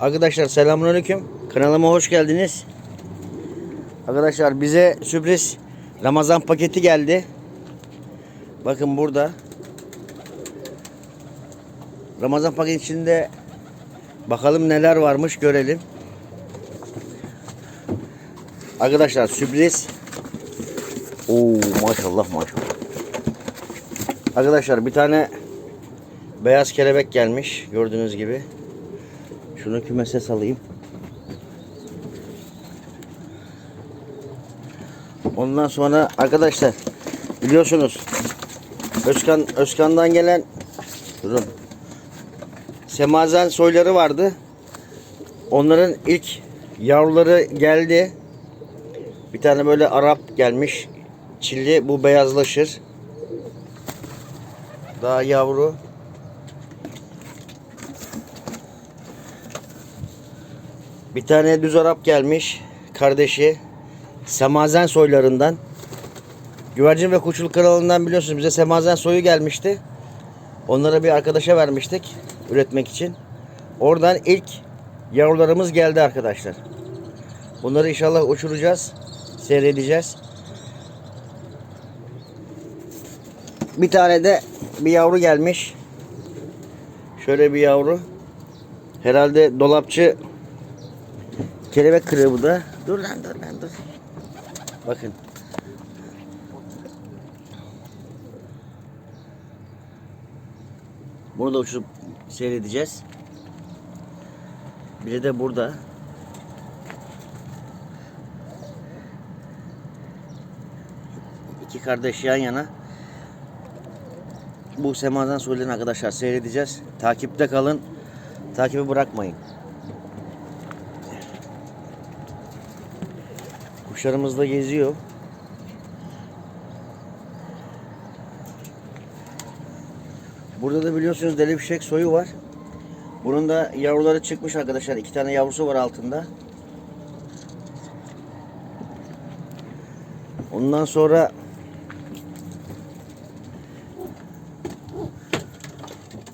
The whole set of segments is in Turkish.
Arkadaşlar selamünaleyküm. Kanalıma hoş geldiniz. Arkadaşlar bize sürpriz Ramazan paketi geldi. Bakın burada. Ramazan paketi içinde bakalım neler varmış görelim. Arkadaşlar sürpriz. Oo maşallah maşallah. Arkadaşlar bir tane beyaz kelebek gelmiş gördüğünüz gibi. Şunu kümese salayım. Ondan sonra arkadaşlar biliyorsunuz Özkan Özkan'dan gelen durun. Semazen soyları vardı. Onların ilk yavruları geldi. Bir tane böyle Arap gelmiş. Çilli bu beyazlaşır. Daha yavru. Bir tane düz Arap gelmiş. Kardeşi. Semazen soylarından. Güvercin ve Kuşçuluk kanalından biliyorsunuz bize semazen soyu gelmişti. Onlara bir arkadaşa vermiştik üretmek için. Oradan ilk yavrularımız geldi arkadaşlar. Bunları inşallah uçuracağız. Seyredeceğiz. Bir tane de bir yavru gelmiş. Şöyle bir yavru. Herhalde dolapçı kelebek kırığı bu da. Dur lan dur lan dur. Bakın. Bunu da uçurup seyredeceğiz. Biri de burada. İki kardeş yan yana. Bu semadan söyleyen arkadaşlar seyredeceğiz. Takipte kalın. Takibi bırakmayın. Kuşlarımız da geziyor. Burada da biliyorsunuz deli fişek soyu var. Bunun da yavruları çıkmış arkadaşlar. İki tane yavrusu var altında. Ondan sonra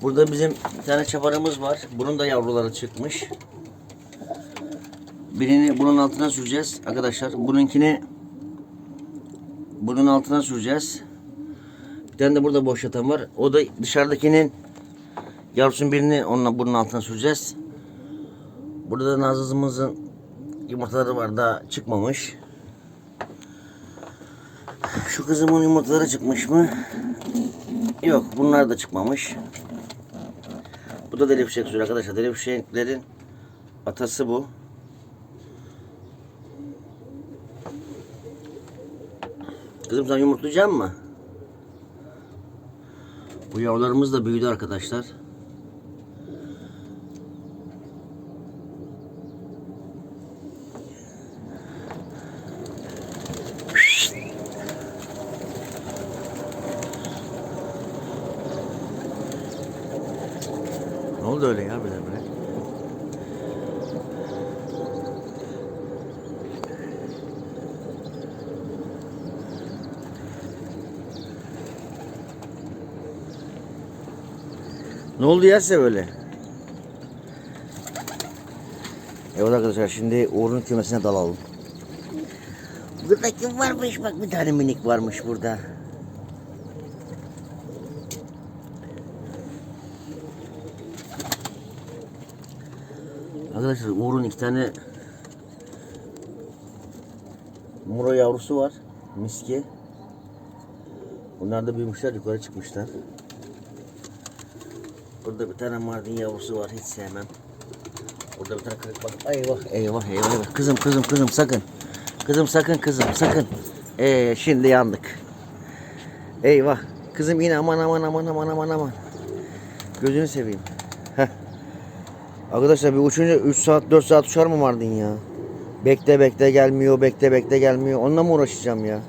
Burada bizim bir tane çaparımız var. Bunun da yavruları çıkmış. Birini bunun altına süreceğiz arkadaşlar. Bununkini bunun altına süreceğiz. Bir tane de burada boş yatan var. O da dışarıdakinin yavrusunun birini onunla bunun altına süreceğiz. Burada da nazızımızın yumurtaları var daha çıkmamış. Şu kızımın yumurtaları çıkmış mı? Yok bunlar da çıkmamış. Bu da deli fişek sürü arkadaşlar. Deli fişeklerin atası bu. Kızım sen yumurtlayacak mı? Bu yavrularımız da büyüdü arkadaşlar. Ne oldu öyle ya böyle? Ne oldu ya size böyle? Evet arkadaşlar şimdi Uğur'un kümesine dalalım. Burada kim varmış bak bir tane minik varmış burada. Arkadaşlar Uğur'un iki tane Muro yavrusu var. Miski. Bunlar da büyümüşler yukarı çıkmışlar. Burada bir tane Mardin yavrusu var hiç sevmem. Burada bir tane kırık bak. Eyvah eyvah eyvah. eyvah. Kızım kızım kızım sakın. Kızım sakın kızım sakın. Ee, şimdi yandık. Eyvah. Kızım yine aman aman aman aman aman aman. Gözünü seveyim. Heh. Arkadaşlar bir uçunca 3 saat 4 saat uçar mı Mardin ya? Bekle bekle gelmiyor, bekle bekle gelmiyor. Onunla mı uğraşacağım ya?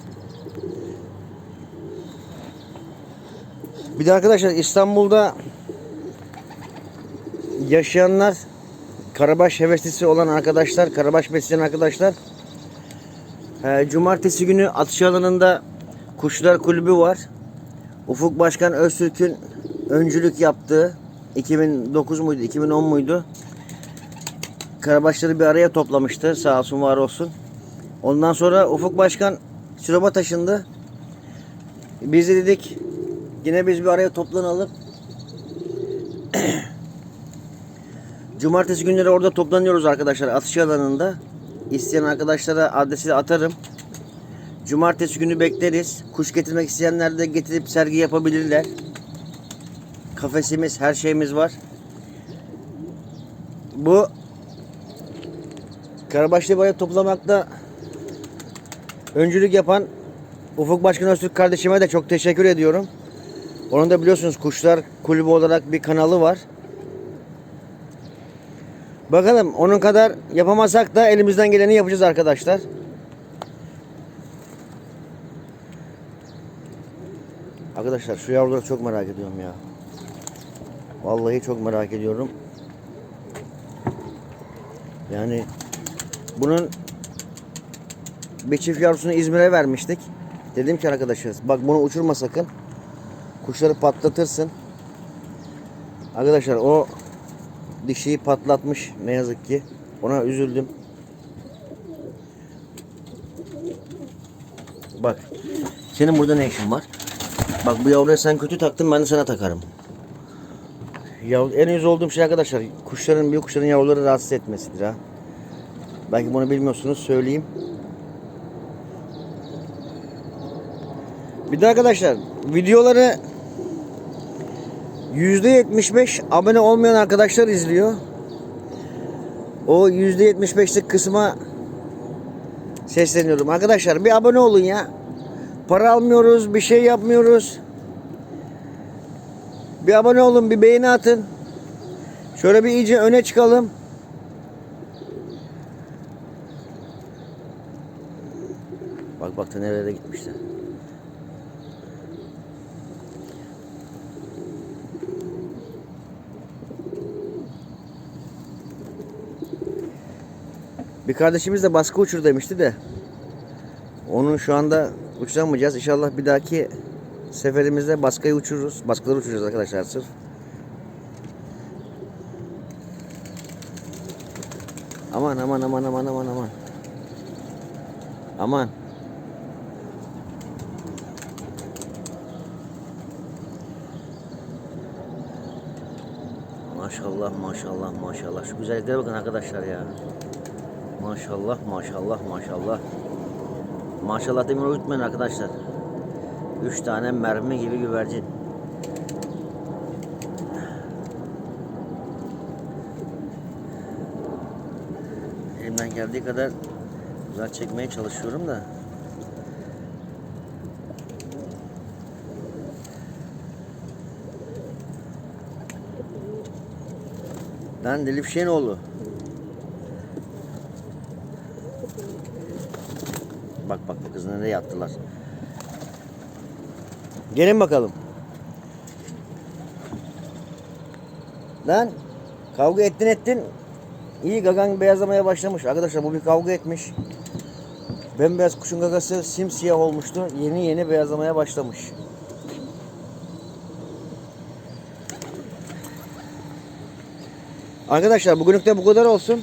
Bir de arkadaşlar İstanbul'da yaşayanlar Karabaş heveslisi olan arkadaşlar, Karabaş besleyen arkadaşlar e, Cumartesi günü atış alanında Kuşlar Kulübü var. Ufuk Başkan Öztürk'ün öncülük yaptığı 2009 muydu, 2010 muydu? karabaşları bir araya toplamıştı. Sağ olsun var olsun. Ondan sonra Ufuk Başkan Sinop'a taşındı. Biz de dedik yine biz bir araya toplanalım. Cumartesi günleri orada toplanıyoruz arkadaşlar atış alanında. İsteyen arkadaşlara adresi atarım. Cumartesi günü bekleriz. Kuş getirmek isteyenler de getirip sergi yapabilirler. Kafesimiz, her şeyimiz var. Bu Karabaşlı Bayı toplamakta öncülük yapan Ufuk Başkan Öztürk kardeşime de çok teşekkür ediyorum. Onun da biliyorsunuz Kuşlar Kulübü olarak bir kanalı var. Bakalım onun kadar yapamasak da elimizden geleni yapacağız arkadaşlar. Arkadaşlar şu yavruları çok merak ediyorum ya. Vallahi çok merak ediyorum. Yani bunun bir çift yavrusunu İzmir'e vermiştik. Dedim ki arkadaşlar bak bunu uçurma sakın. Kuşları patlatırsın. Arkadaşlar o dişiyi patlatmış ne yazık ki. Ona üzüldüm. Bak. Senin burada ne işin var? Bak bu yavruya sen kötü taktın ben de sana takarım. Yav, en yüz olduğum şey arkadaşlar kuşların büyük kuşların yavruları rahatsız etmesidir ha. Belki bunu bilmiyorsunuz söyleyeyim. Bir de arkadaşlar videoları %75 abone olmayan arkadaşlar izliyor. O %75'lik kısma sesleniyorum. Arkadaşlar bir abone olun ya. Para almıyoruz, bir şey yapmıyoruz. Bir abone olun, bir beğeni atın. Şöyle bir iyice öne çıkalım. Bak bak da nerelere gitmişler. Bir kardeşimiz de baskı uçur demişti de. Onun şu anda uçuramayacağız. İnşallah bir dahaki seferimizde baskıyı uçururuz. Baskıları uçuracağız arkadaşlar sırf. Aman aman aman aman aman aman. Aman. Maşallah maşallah maşallah. Şu güzelliklere bakın arkadaşlar ya. Maşallah maşallah maşallah. Maşallah demir uyutmayın arkadaşlar. Üç tane mermi gibi güvercin. Elimden geldiği kadar güzel çekmeye çalışıyorum da. Lan Elif Şenoğlu. Bak bak bu kız nereye yattılar. Gelin bakalım. Lan kavga ettin ettin. İyi gagan beyazlamaya başlamış. Arkadaşlar bu bir kavga etmiş. Bembeyaz kuşun gagası simsiyah olmuştu. Yeni yeni beyazlamaya başlamış. Arkadaşlar bugünlük de bu kadar olsun.